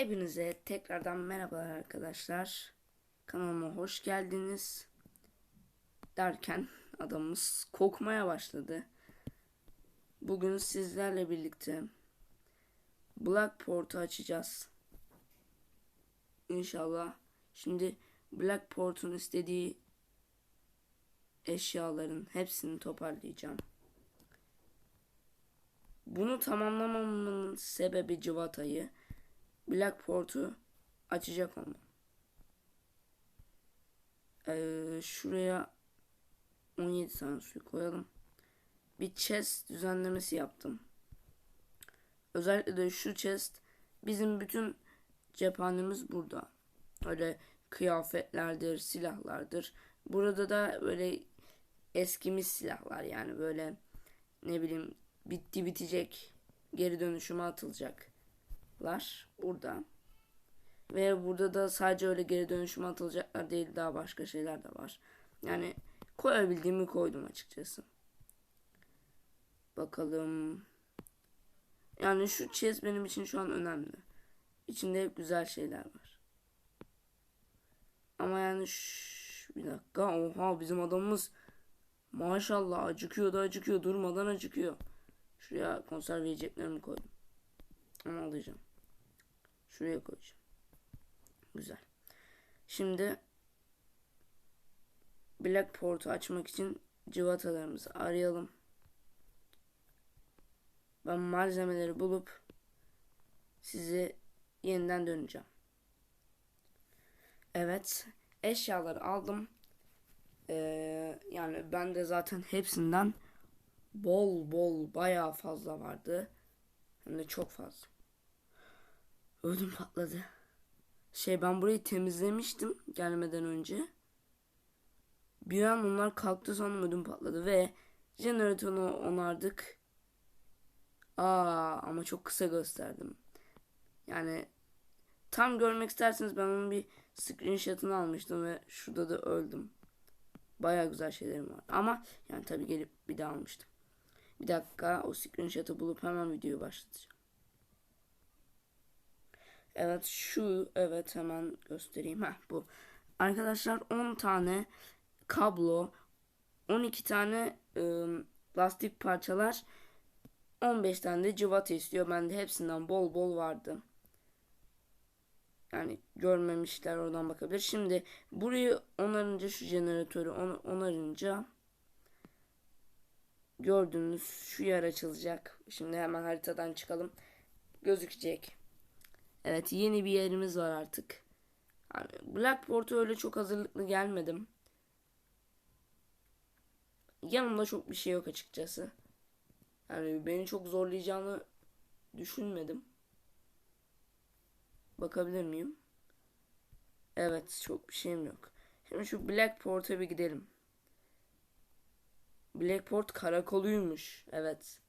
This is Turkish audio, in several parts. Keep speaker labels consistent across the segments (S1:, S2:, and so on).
S1: Hepinize tekrardan merhabalar arkadaşlar. Kanalıma hoş geldiniz. Derken adamımız kokmaya başladı. Bugün sizlerle birlikte Blackport'u açacağız. İnşallah. Şimdi Blackport'un istediği eşyaların hepsini toparlayacağım. Bunu tamamlamamın sebebi Civata'yı Blackport'u açacak olmam. Ee, şuraya 17 tane suyu koyalım. Bir chest düzenlemesi yaptım. Özellikle de şu chest bizim bütün cephanemiz burada. Öyle kıyafetlerdir, silahlardır. Burada da böyle eskimiş silahlar yani böyle ne bileyim bitti bitecek geri dönüşüme atılacaklar burada. Ve burada da sadece öyle geri dönüşüme atılacaklar değil daha başka şeyler de var. Yani koyabildiğimi koydum açıkçası. Bakalım. Yani şu chest benim için şu an önemli. İçinde hep güzel şeyler var. Ama yani bir dakika oha bizim adamımız maşallah acıkıyor da acıkıyor durmadan acıkıyor. Şuraya konserve yiyeceklerimi koydum. Ama alacağım. Şuraya koyacağım. Güzel. Şimdi Blackport'u açmak için civatalarımızı arayalım. Ben malzemeleri bulup sizi yeniden döneceğim. Evet. Eşyaları aldım. Ee, yani ben de zaten hepsinden bol bol bayağı fazla vardı. Hem de çok fazla. Ödüm patladı. Şey ben burayı temizlemiştim gelmeden önce. Bir an onlar kalktı sonra ödüm patladı ve jeneratörü onardık. Aa ama çok kısa gösterdim. Yani tam görmek isterseniz ben onun bir screenshot'ını almıştım ve şurada da öldüm. Baya güzel şeylerim var. Ama yani tabii gelip bir daha almıştım. Bir dakika o screenshot'ı bulup hemen videoyu başlatacağım. Evet şu evet hemen göstereyim. Heh, bu. Arkadaşlar 10 tane kablo 12 tane ıı, lastik parçalar 15 tane de cıvata istiyor. Bende hepsinden bol bol vardı. Yani görmemişler oradan bakabilir. Şimdi burayı onarınca şu jeneratörü on, onarınca gördüğünüz şu yer açılacak. Şimdi hemen haritadan çıkalım. Gözükecek. Evet yeni bir yerimiz var artık. Yani Blackport'a öyle çok hazırlıklı gelmedim. Yanımda çok bir şey yok açıkçası. Yani beni çok zorlayacağını düşünmedim. Bakabilir miyim? Evet çok bir şeyim yok. Şimdi şu Blackport'a bir gidelim. Blackport karakoluymuş. Evet.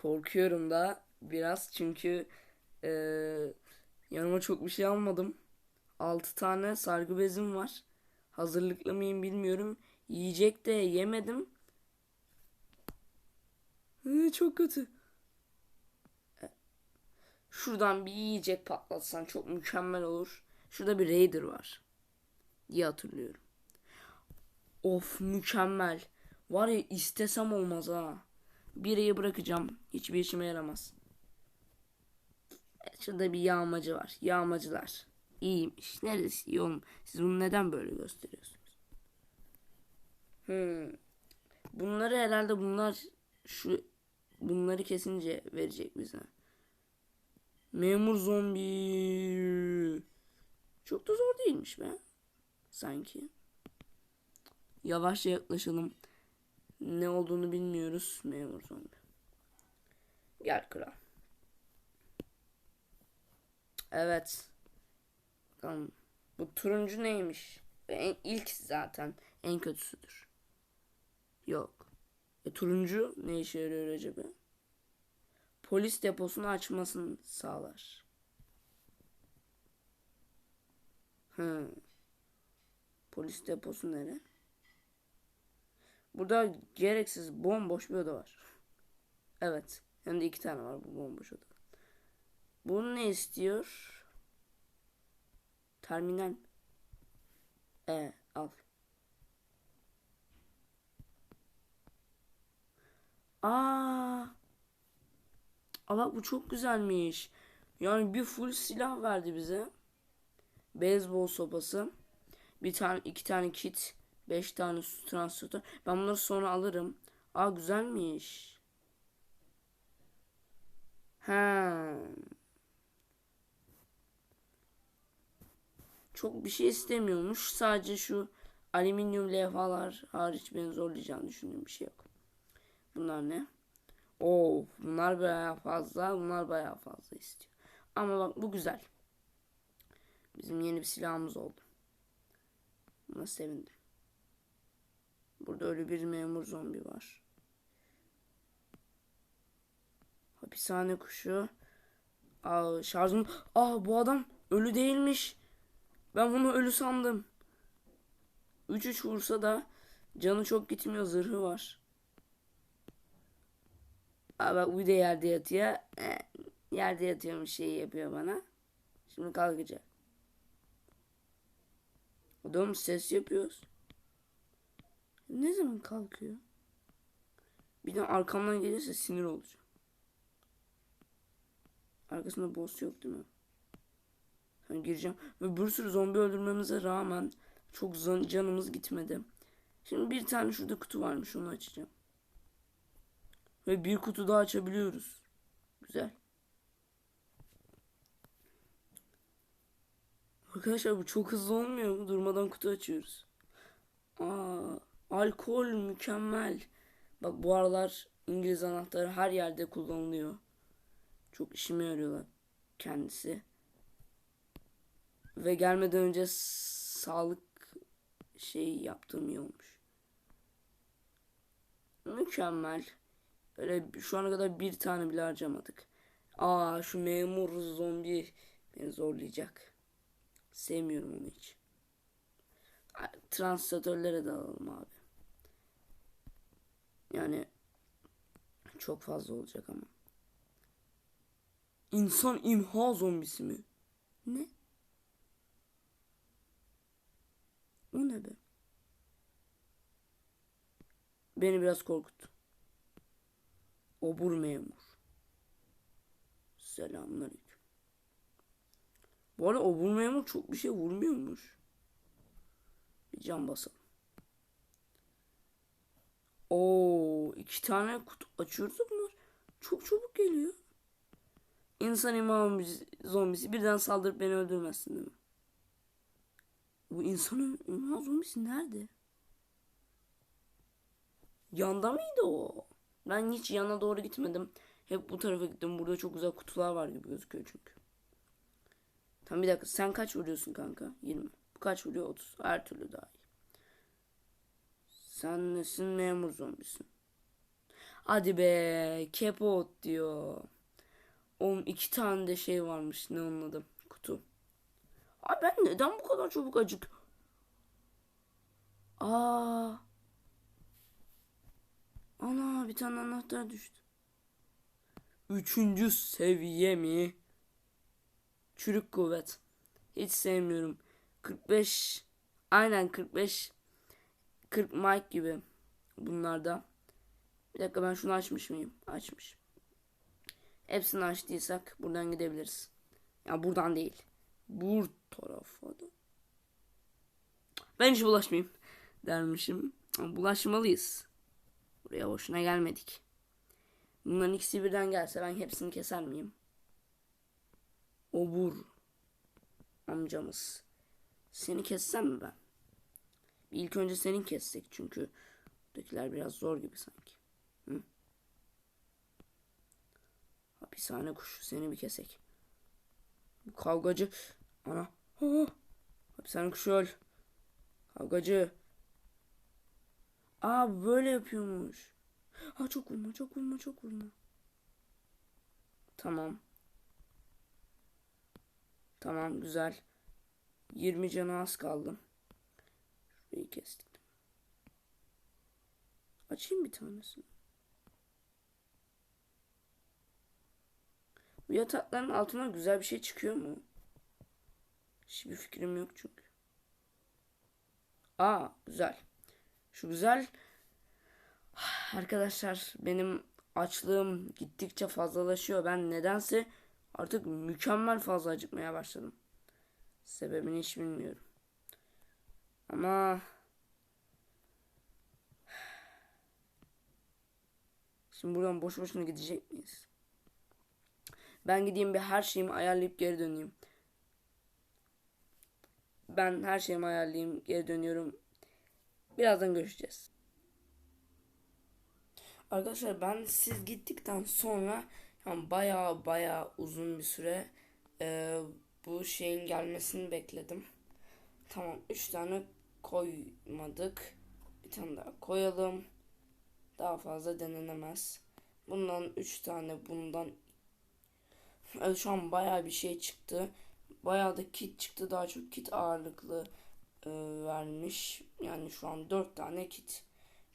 S1: Korkuyorum da biraz çünkü e, yanıma çok bir şey almadım. 6 tane sargı bezim var. Hazırlıklı mıyım bilmiyorum. Yiyecek de yemedim. Ee, çok kötü. Şuradan bir yiyecek patlatsan çok mükemmel olur. Şurada bir Raider var. Diye hatırlıyorum. Of mükemmel. Var ya istesem olmaz ha. Bireyi bırakacağım. Hiçbir işime yaramaz. Şurada bir yağmacı var. Yağmacılar. İyiymiş. Neresi iyi oğlum? Siz bunu neden böyle gösteriyorsunuz? Hmm. Bunları herhalde bunlar şu bunları kesince verecek bize. Memur zombi. Çok da zor değilmiş be. Sanki. Yavaşça yaklaşalım. Ne olduğunu bilmiyoruz. Memur zombi. Gel kral. Evet. Tamam. Bu turuncu neymiş? En, ilk zaten en kötüsüdür. Yok. E, turuncu ne işe yarıyor acaba? Polis deposunu açmasını sağlar. Hı. Polis deposu nere? Burada gereksiz bomboş bir oda var. Evet. Hem de iki tane var bu bomboş oda. Bunu ne istiyor? Terminal. E al. Aa. Bak bu çok güzelmiş. Yani bir full silah verdi bize. Beyzbol sopası. Bir tane iki tane kit. Beş tane su translatör. Ben bunları sonra alırım. Aa güzelmiş. Ha. Çok bir şey istemiyormuş. Sadece şu alüminyum levhalar hariç beni zorlayacağını düşündüğüm bir şey yok. Bunlar ne? Oo, bunlar bayağı fazla. Bunlar bayağı fazla istiyor. Ama bak bu güzel. Bizim yeni bir silahımız oldu. Buna sevindim. Burada öyle bir memur zombi var. Hapishane kuşu. Aa, şarjım. Aa bu adam ölü değilmiş. Ben bunu ölü sandım. 3-3 vursa da canı çok gitmiyor. Zırhı var. Aa bak bir de yerde yatıyor. Ee, yerde yatıyormuş şeyi yapıyor bana. Şimdi kalkacak. Adam ses yapıyoruz. Ne zaman kalkıyor? Bir de arkamdan gelirse sinir olacağım. Arkasında boss yok değil mi? Ben gireceğim. Ve bir sürü zombi öldürmemize rağmen çok canımız gitmedi. Şimdi bir tane şurada kutu varmış onu açacağım. Ve bir kutu daha açabiliyoruz. Güzel. Arkadaşlar bu çok hızlı olmuyor mu? Durmadan kutu açıyoruz. Aa, alkol mükemmel. Bak bu aralar İngiliz anahtarı her yerde kullanılıyor. Çok işime yarıyorlar kendisi. Ve gelmeden önce sağlık şey yaptığım iyi olmuş. Mükemmel. Öyle şu ana kadar bir tane bile harcamadık. Aa şu memur zombi beni zorlayacak. Sevmiyorum onu hiç. Translatörlere de alalım abi. Yani çok fazla olacak ama. İnsan imha zombisi mi? Ne? O ne be? Beni biraz korkuttu. Obur memur. Selamünaleyküm. Bu arada obur memur çok bir şey vurmuyormuş. Bir cam basalım. Oo, iki tane kutu açıyoruz bunlar çok çabuk geliyor. İnsan imam zombisi birden saldırıp beni öldürmezsin değil mi? Bu insan imam zombisi nerede? Yanda mıydı o? Ben hiç yana doğru gitmedim. Hep bu tarafa gittim. Burada çok güzel kutular var gibi gözüküyor çünkü. Tamam bir dakika. Sen kaç vuruyorsun kanka? 20. Bu kaç vuruyor? 30. Her türlü daha iyi. Sen nesin? Memur zombisin. Hadi be. Kepot diyor. Oğlum iki tane de şey varmış. Ne anladım? Kutu. Abi ben neden bu kadar çabuk acık? Aa. Ana bir tane anahtar düştü. Üçüncü seviye mi? Çürük kuvvet. Hiç sevmiyorum. 45 aynen 45 40 mic gibi bunlarda. Bir dakika ben şunu açmış mıyım? Açmış. Hepsini açtıysak buradan gidebiliriz. Ya buradan değil. Bu tarafa da. Ben hiç bulaşmayayım dermişim. Bulaşmalıyız. Buraya boşuna gelmedik. Bunların ikisi birden gelse ben hepsini keser miyim? Obur amcamız. Seni kessem mi ben? İlk önce senin kessek çünkü buradakiler biraz zor gibi sanki. Hı? Hapishane kuşu seni bir kesek. Bu kavgacı ana. Ha. Hapishane kuşu öl. Kavgacı. Aa böyle yapıyormuş. Ha çok vurma çok vurma çok vurma. Tamam. Tamam güzel. 20 canı az kaldı. Şurayı kestik. Açayım bir tanesini. Bu yatakların altına güzel bir şey çıkıyor mu? Hiçbir fikrim yok çünkü. Aa güzel. Şu güzel. Arkadaşlar benim açlığım gittikçe fazlalaşıyor. Ben nedense artık mükemmel fazla acıkmaya başladım. Sebebini hiç bilmiyorum. Ama Şimdi buradan boş boşuna gidecek miyiz? Ben gideyim bir her şeyimi ayarlayıp geri döneyim. Ben her şeyimi ayarlayayım, geri dönüyorum. Birazdan görüşeceğiz. Arkadaşlar ben siz gittikten sonra yani baya baya uzun bir süre e, bu şeyin gelmesini bekledim. Tamam 3 tane koymadık. Bir tane daha koyalım. Daha fazla denenemez. Bundan 3 tane bundan şu an baya bir şey çıktı. Bayağı da kit çıktı. Daha çok kit ağırlıklı e, vermiş. Yani şu an 4 tane kit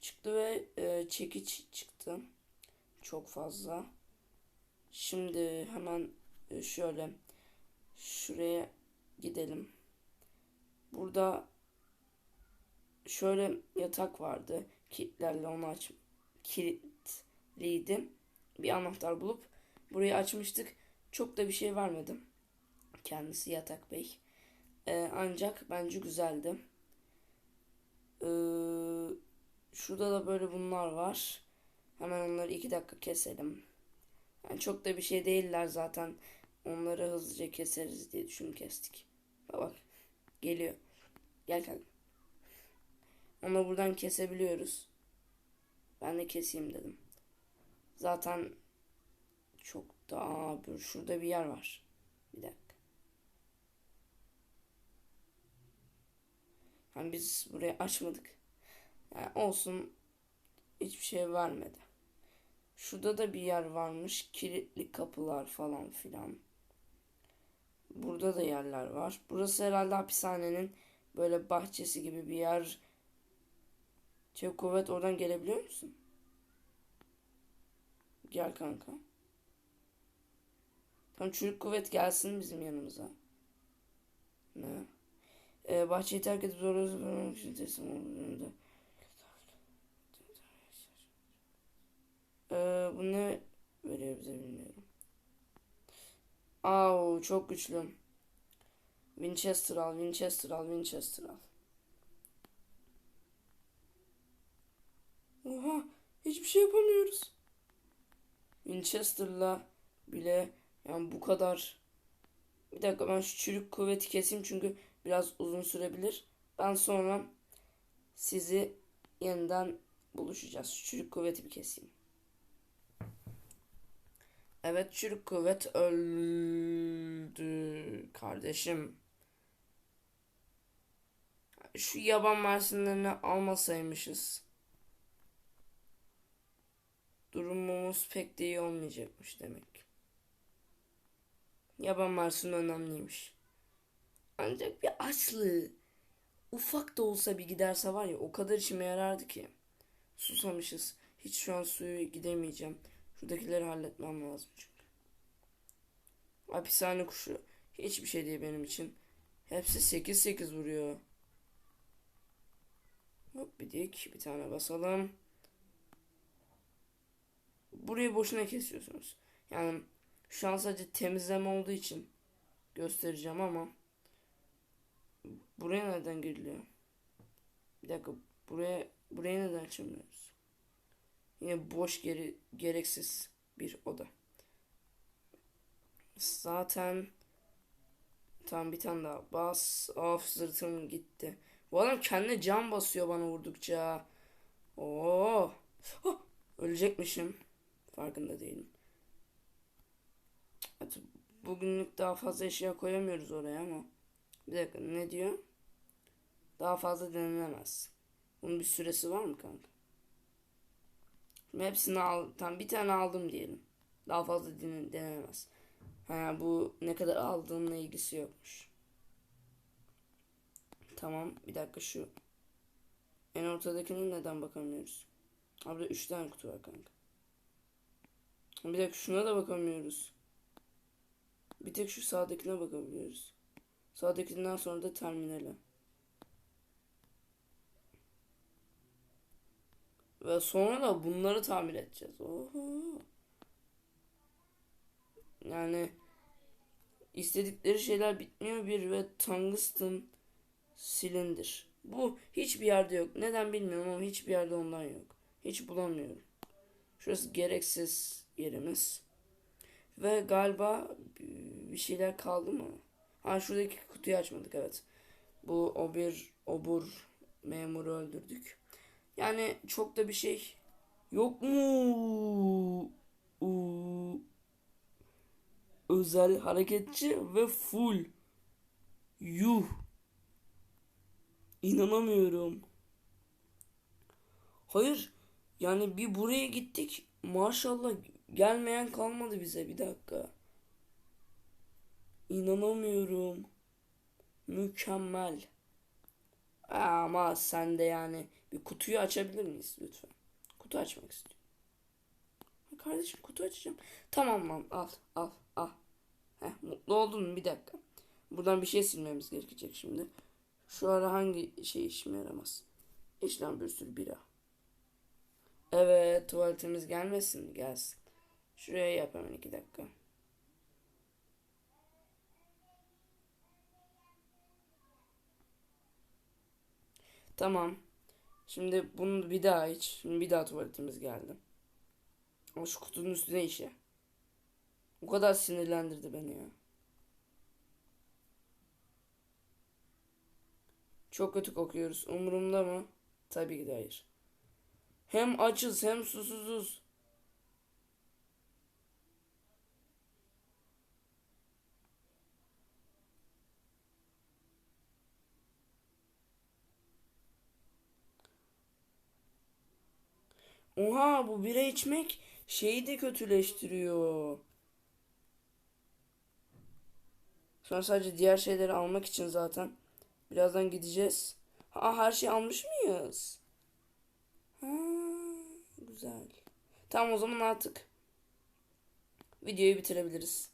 S1: çıktı ve e, çekiç çıktı. Çok fazla. Şimdi hemen e, şöyle şuraya gidelim. Burada şöyle yatak vardı. Kilitlerle onu aç kilitliydi. Bir anahtar bulup burayı açmıştık. Çok da bir şey vermedim. Kendisi yatak bey. Ee, ancak bence güzeldi. Ee, şurada da böyle bunlar var. Hemen onları iki dakika keselim. Yani çok da bir şey değiller zaten. Onları hızlıca keseriz diye düşünüp kestik. Bak bak. Geliyor. Gel kanka. Onu buradan kesebiliyoruz. Ben de keseyim dedim. Zaten çok daha bir şurada bir yer var. Bir dakika. Yani biz burayı açmadık. Yani olsun hiçbir şey vermedi. Şurada da bir yer varmış. Kilitli kapılar falan filan. Burada da yerler var. Burası herhalde hapishanenin böyle bahçesi gibi bir yer. Çevik kuvvet oradan gelebiliyor musun? Gel kanka. Tam çocuk kuvvet gelsin bizim yanımıza. Ne? Ee, bahçeyi terk edip zorla için teslim olduğunda. Ee, bu ne veriyor bize bilmiyorum. Au çok güçlü. Winchester al, Winchester al, Winchester al. Oha hiçbir şey yapamıyoruz. Winchester'la bile yani bu kadar. Bir dakika ben şu çürük kuvveti keseyim çünkü biraz uzun sürebilir. Ben sonra sizi yeniden buluşacağız. Şu çürük kuvveti bir keseyim. Evet çürük kuvvet öldü kardeşim. Şu yaban mersinlerini almasaymışız. Durumumuz pek de iyi olmayacakmış demek. Yaban mersini önemliymiş. Ancak bir açlığı ufak da olsa bir giderse var ya o kadar işime yarardı ki. Susamışız. Hiç şu an suyu gidemeyeceğim. Şuradakileri halletmem lazım çünkü. Hapishane kuşu hiçbir şey değil benim için. Hepsi 8-8 vuruyor. Hop bir dik bir tane basalım. Burayı boşuna kesiyorsunuz. Yani şu an sadece temizleme olduğu için göstereceğim ama buraya nereden giriliyor? Bir dakika buraya buraya neden açamıyoruz? Yine boş geri gereksiz bir oda. Zaten tam bir tane daha bas. Of zırtım gitti. Bu adam kendine can basıyor bana vurdukça. Oo. Oh, ölecekmişim. Farkında değilim. Evet, bugünlük daha fazla eşya koyamıyoruz oraya ama. Bir dakika ne diyor? Daha fazla denenemez. Bunun bir süresi var mı kanka? Şimdi hepsini al. Tam bir tane aldım diyelim. Daha fazla denenemez. Ha, bu ne kadar aldığınla ilgisi yokmuş. Tamam bir dakika şu. En ortadakinin neden bakamıyoruz? Abi 3 tane kutu var kanka. Bir dakika şuna da bakamıyoruz. Bir tek şu sağdakine bakabiliyoruz. Sağdakinden sonra da terminale. Ve sonra da bunları tamir edeceğiz. Oho. Yani istedikleri şeyler bitmiyor bir ve tungsten silindir. Bu hiçbir yerde yok. Neden bilmiyorum ama hiçbir yerde ondan yok. Hiç bulamıyorum. Şurası gereksiz yerimiz. Ve galiba bir şeyler kaldı mı? Ha şuradaki kutuyu açmadık evet. Bu o bir obur memuru öldürdük. Yani çok da bir şey yok mu? Uu. Özel hareketçi ve full. Yuh. İnanamıyorum. Hayır. Yani bir buraya gittik. Maşallah gelmeyen kalmadı bize. Bir dakika. İnanamıyorum. Mükemmel. Ama sen de yani bir kutuyu açabilir miyiz lütfen? Kutu açmak istiyorum. Kardeşim kutu açacağım. Tamam lan al al al. Heh, mutlu oldun mu? Bir dakika. Buradan bir şey silmemiz gerekecek şimdi. Şu ara hangi şey işime yaramaz? İşlem bir sürü bira. Evet tuvaletimiz gelmesin? Gelsin. Şuraya yap hemen iki dakika. Tamam. Şimdi bunu bir daha iç. Şimdi bir daha tuvaletimiz geldi. Ama şu kutunun üstüne işe. O kadar sinirlendirdi beni ya. Çok kötü kokuyoruz. Umurumda mı? Tabii ki de hayır. Hem açız hem susuzuz. Oha bu bira içmek şeyi de kötüleştiriyor. Sonra sadece diğer şeyleri almak için zaten birazdan gideceğiz. Ha her şeyi almış mıyız? Ha, güzel. Tamam o zaman artık videoyu bitirebiliriz.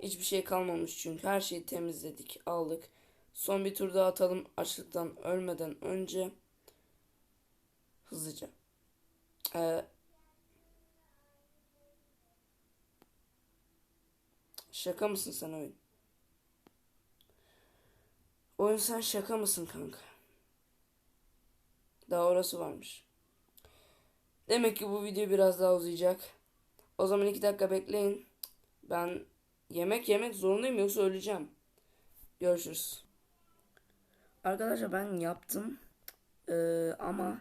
S1: Hiçbir şey kalmamış çünkü her şeyi temizledik, aldık. Son bir tur daha atalım açlıktan ölmeden önce. Hızlıca. Ee, şaka mısın sen oyun? Oyun sen şaka mısın kanka? Daha orası varmış. Demek ki bu video biraz daha uzayacak. O zaman iki dakika bekleyin. Ben yemek yemek zorundayım yoksa öleceğim. Görüşürüz. Arkadaşlar ben yaptım. Ee, ama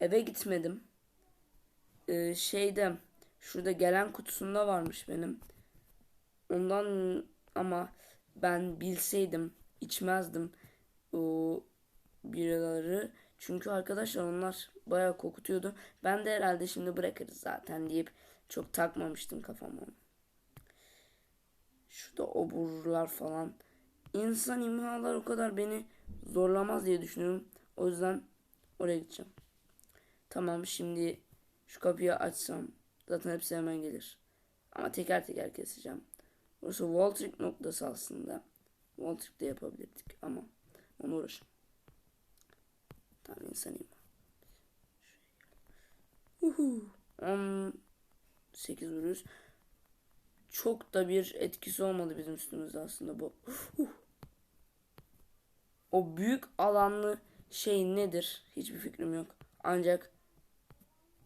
S1: eve gitmedim. Ee, şeyde şurada gelen kutusunda varmış benim. Ondan ama ben bilseydim içmezdim o biraları. Çünkü arkadaşlar onlar bayağı kokutuyordu. Ben de herhalde şimdi bırakırız zaten deyip çok takmamıştım kafama. Şurada oburlar falan. İnsan imhalar o kadar beni zorlamaz diye düşünüyorum. O yüzden oraya gideceğim. Tamam şimdi şu kapıyı açsam zaten hepsi hemen gelir. Ama teker teker keseceğim. Burası Voltric noktası aslında. Voltric de yapabilirdik ama onu uğraşın. Tamam insanıyım. Uhu. 18 vuruyoruz. Çok da bir etkisi olmadı bizim üstümüzde aslında bu. Uh. O büyük alanlı şey nedir? Hiçbir fikrim yok. Ancak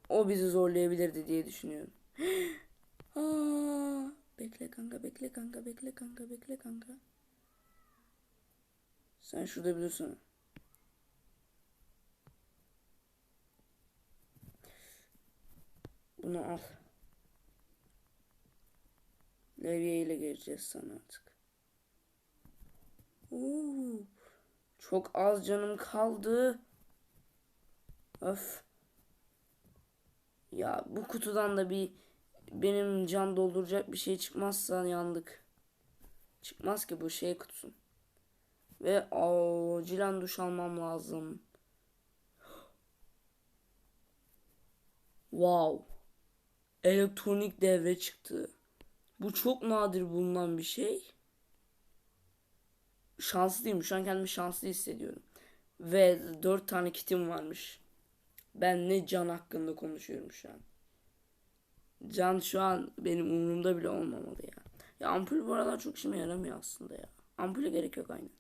S1: o bizi zorlayabilirdi diye düşünüyorum. Bekle kanka, bekle kanka, bekle kanka, bekle kanka. Sen şurada bilirsin. Bunu al. Levye ile geleceğiz sana artık. Oo, çok az canım kaldı. Öf. Ya bu kutudan da bir benim can dolduracak bir şey çıkmazsa yandık. Çıkmaz ki bu şey kutusu. Ve acilen duş almam lazım. Wow. Elektronik devre çıktı. Bu çok nadir bulunan bir şey. şanslıyım. Şu an kendimi şanslı hissediyorum. Ve dört tane kitim varmış. Ben ne can hakkında konuşuyorum şu an. Can şu an benim umurumda bile olmamalı ya. Ya ampul bu aralar çok işime yaramıyor aslında ya. Ampule gerek yok aynen.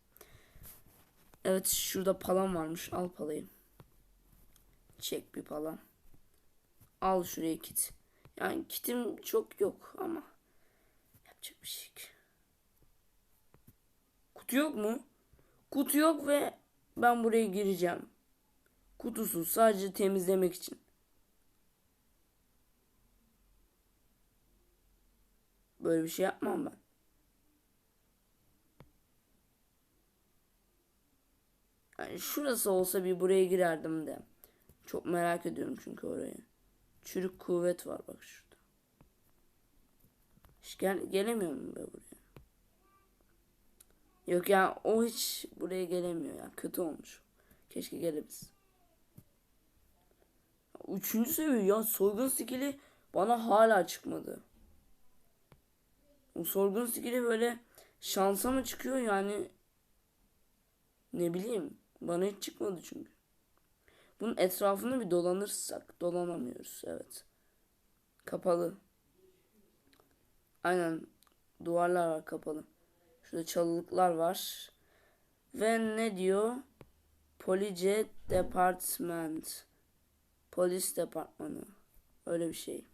S1: Evet şurada palam varmış. Al palayı. Çek bir palam. Al şuraya kit. Yani kitim çok yok ama yapacak bir şey yok. Kutu yok mu? Kutu yok ve ben buraya gireceğim. Kutusuz sadece temizlemek için. Böyle bir şey yapmam ben. Yani şurası olsa bir buraya girerdim de. Çok merak ediyorum çünkü orayı. Çürük kuvvet var bak şurada. Hiç gel gelemiyorum be buraya. Yok ya o hiç buraya gelemiyor ya. Kötü olmuş. Keşke gelebilsin. Üçüncü seviye ya soygun skili bana hala çıkmadı. O sorgun skili böyle şansa mı çıkıyor yani ne bileyim bana hiç çıkmadı çünkü. Bunun etrafını bir dolanırsak dolanamıyoruz evet. Kapalı. Aynen duvarlar var kapalı. Şurada çalılıklar var. Ve ne diyor? Police Department. Polis departmanı. Öyle bir şey.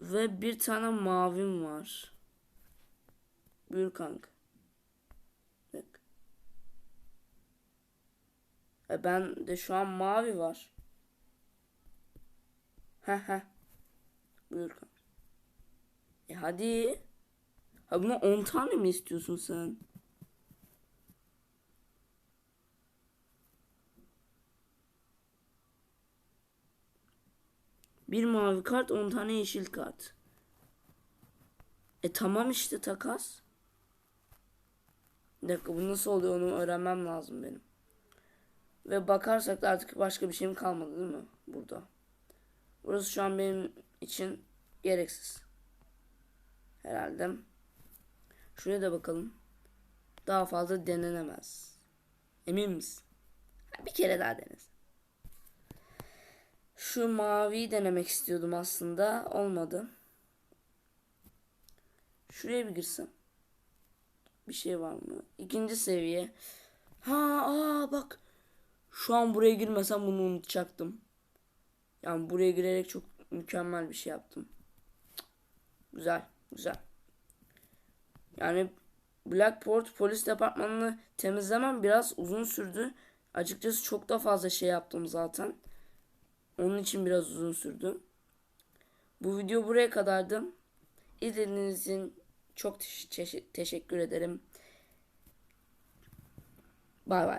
S1: Ve bir tane mavim var. Buyur kanka. Bak. E ben de şu an mavi var. He he. Buyur kanka. E hadi. Ha buna 10 tane mi istiyorsun sen? Bir mavi kart 10 tane yeşil kart. E tamam işte takas. Bir dakika bu nasıl oluyor onu öğrenmem lazım benim. Ve bakarsak da artık başka bir şeyim kalmadı değil mi? Burada. Burası şu an benim için gereksiz. Herhalde. Şuraya da bakalım. Daha fazla denenemez. Emin misin? Bir kere daha denesin. Şu maviyi denemek istiyordum aslında. Olmadı. Şuraya bir girsem. Bir şey var mı? İkinci seviye. Ha aa bak. Şu an buraya girmesem bunu unutacaktım. Yani buraya girerek çok mükemmel bir şey yaptım. Güzel, güzel. Yani Blackport polis departmanını temizlemem biraz uzun sürdü. Açıkçası çok da fazla şey yaptım zaten. Onun için biraz uzun sürdü. Bu video buraya kadardı. İzlediğiniz için çok teş- teş- teşekkür ederim. Bay bay.